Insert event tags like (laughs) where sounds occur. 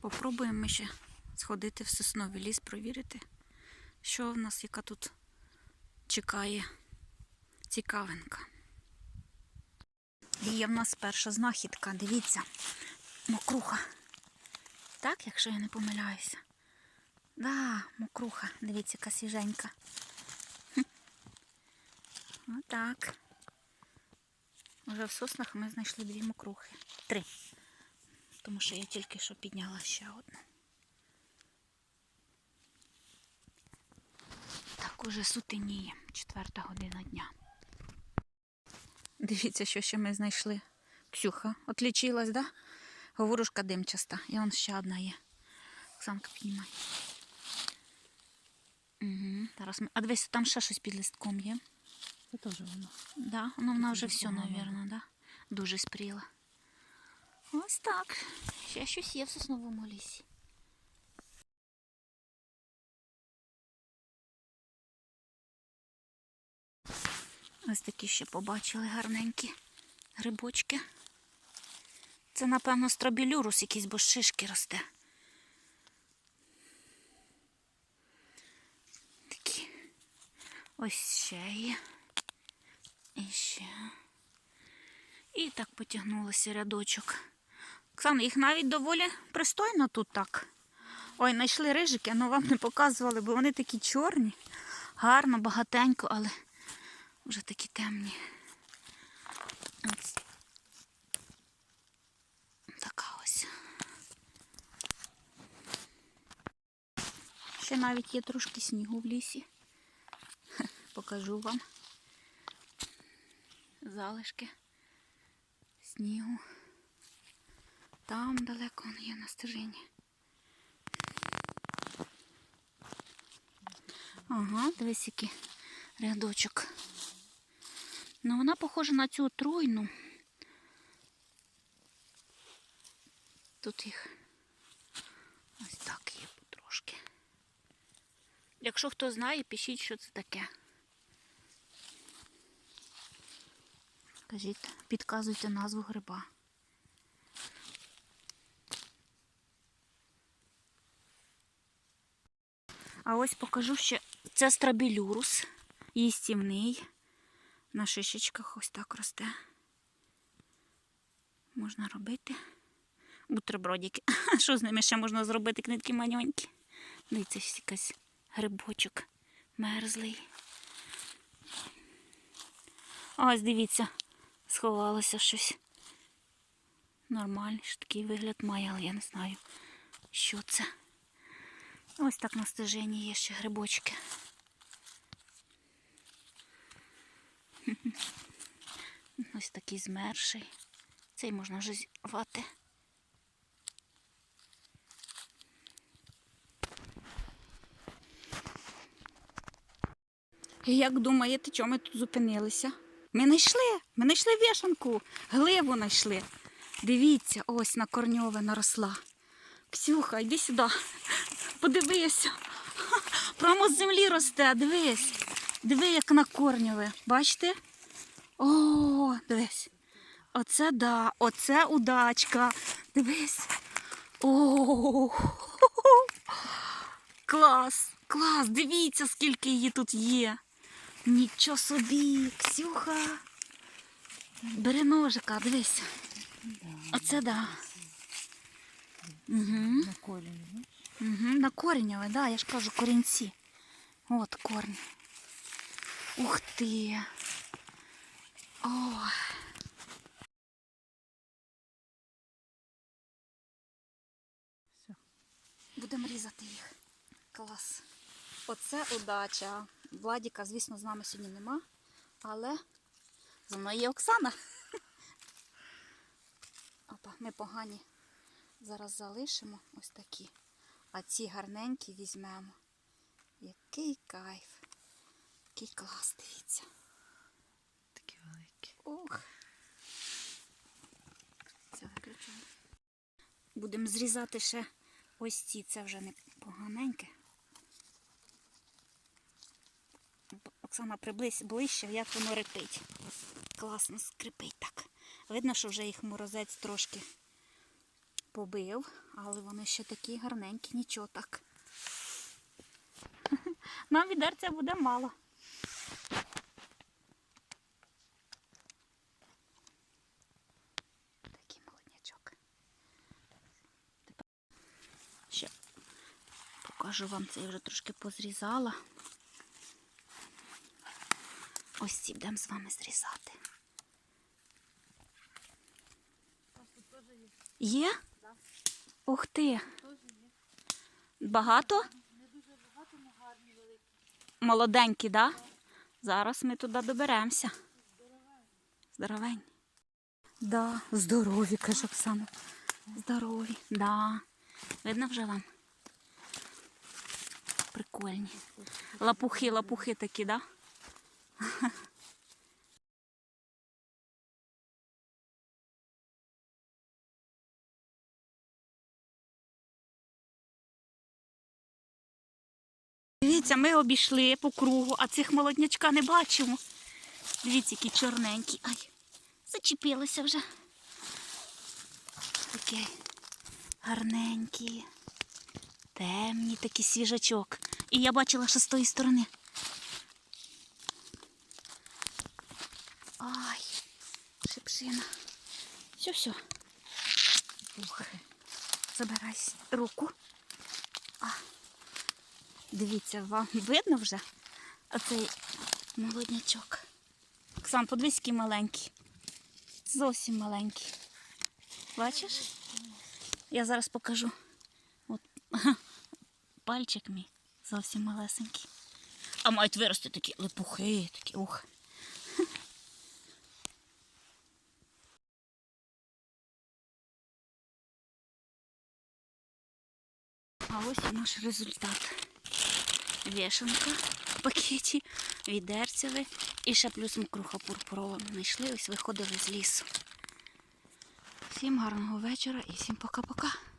Попробуємо ще сходити в сосновий ліс, провірити, що в нас, яка тут чекає цікавинка. Є в нас перша знахідка, дивіться, мокруха. Так, якщо я не помиляюся. Да, мокруха, дивіться, яка свіженька. Отак. Уже в соснах ми знайшли дві мокрухи. Три. Тому що я тільки що підняла ще одну. Так, уже сутеніє, четверта година дня. Дивіться, що ще ми знайшли. Ксюха отлічилась, да? Говорушка димчаста. І он ще одна є. Оксанка піднімай. Угу. Зараз ми... А дивись, там ще щось під листком є. Це теж воно. Да, ну вона вже все, напевно, да? Дуже спріла. Ось так. Ще щось є в сосновому лісі. Ось такі ще побачили гарненькі грибочки. Це, напевно, стробілюрус якийсь, бо шишки росте. Такі. Ось ще є. І ще. І так потягнулося рядочок. Оксана, їх навіть доволі пристойно тут так. Ой, знайшли рижики, але вам не показували, бо вони такі чорні. Гарно, багатенько, але вже такі темні. Така ось. Ще навіть є трошки снігу в лісі. (laughs) Покажу вам залишки снігу. Там далеко він є на стежині. Ага, дивись, який рядочок. Ну, вона похожа на цю тройну. Тут їх ось так є потрошки. Якщо хто знає, пишіть, що це таке. Кажіть, підказуйте назву гриба. А ось покажу ще це страбілюрус, їстівний. На шишечках ось так росте. Можна робити. Бутербродики. (laughs) Що з ними ще можна зробити, книтки маньонькі? Дивіться, ось якийсь грибочок мерзлий. Ось дивіться, сховалося щось. Нормальний ж такий вигляд має, але я не знаю, що це. Ось так на стежині є ще грибочки. (laughs) Ось такий змерший. Цей можна вже зірвати. Як думаєте, чому ми тут зупинилися? Ми знайшли, ми знайшли вішанку, гливу знайшли. Дивіться, ось на корньове наросла. Ксюха, йди сюди. Подивися. Прямо з землі росте, дивись. Диви, як на корньове. Бачите? О, дивись. Оце да, оце удачка. Дивись. О, клас, клас. Дивіться, скільки її тут є. Нічого собі, Ксюха. Бери ножика, дивись. Оце да. Угу. На корінь. Угу, на корінневе, да, я ж кажу, корінці. От корінь. Ух ти. О. Все. Будемо різати їх. Клас. Оце удача. Владіка, звісно, з нами сьогодні нема, але зі мною є Оксана. (laughs) Опа, ми погані. Зараз залишимо ось такі. А ці гарненькі візьмемо. Який кайф. Який клас, дивіться. Такі великі. Ох. Це виключаємо. Будемо зрізати ще ось ці, це вже не поганеньке. Оксана, приблизь ближче, як воно репить. Класно скрипить так. Видно, що вже їх морозець трошки побив, але вони ще такі гарненькі, нічого так. (laughs) Нам відерця буде мало. Такий молоднячок. Ще покажу вам це, я вже трошки позрізала. Ось ці будемо з вами зрізати. Є? Ух ти. Багато? Молоденькі, так? Да? Зараз ми туди доберемося. Здоровень. Да, здорові, каже Оксана. Здорові, да. Видно вже вам? Прикольні. Лапухи, лапухи такі, да? Дивіться, ми обійшли по кругу, а цих молоднячка не бачимо. Дивіться, які чорненькі. Ай, зачепилися вже. Такі гарненькі, темні, такий свіжачок. І я бачила ще з тої сторони. Ай, шипшина. Все, все. Забирай руку. Дивіться, вам видно вже оцей молоднячок. Оксан, подивись, який маленький. Зовсім маленький. Бачиш? Я зараз покажу. От пальчик мій зовсім малесенький. А мають вирости такі липухи, такі ух. А ось наш результат. Вішанка в пакеті, відерцеве і ще плюс мокруха пурпурова. Знайшли, ось виходили з лісу. Всім гарного вечора і всім пока-пока.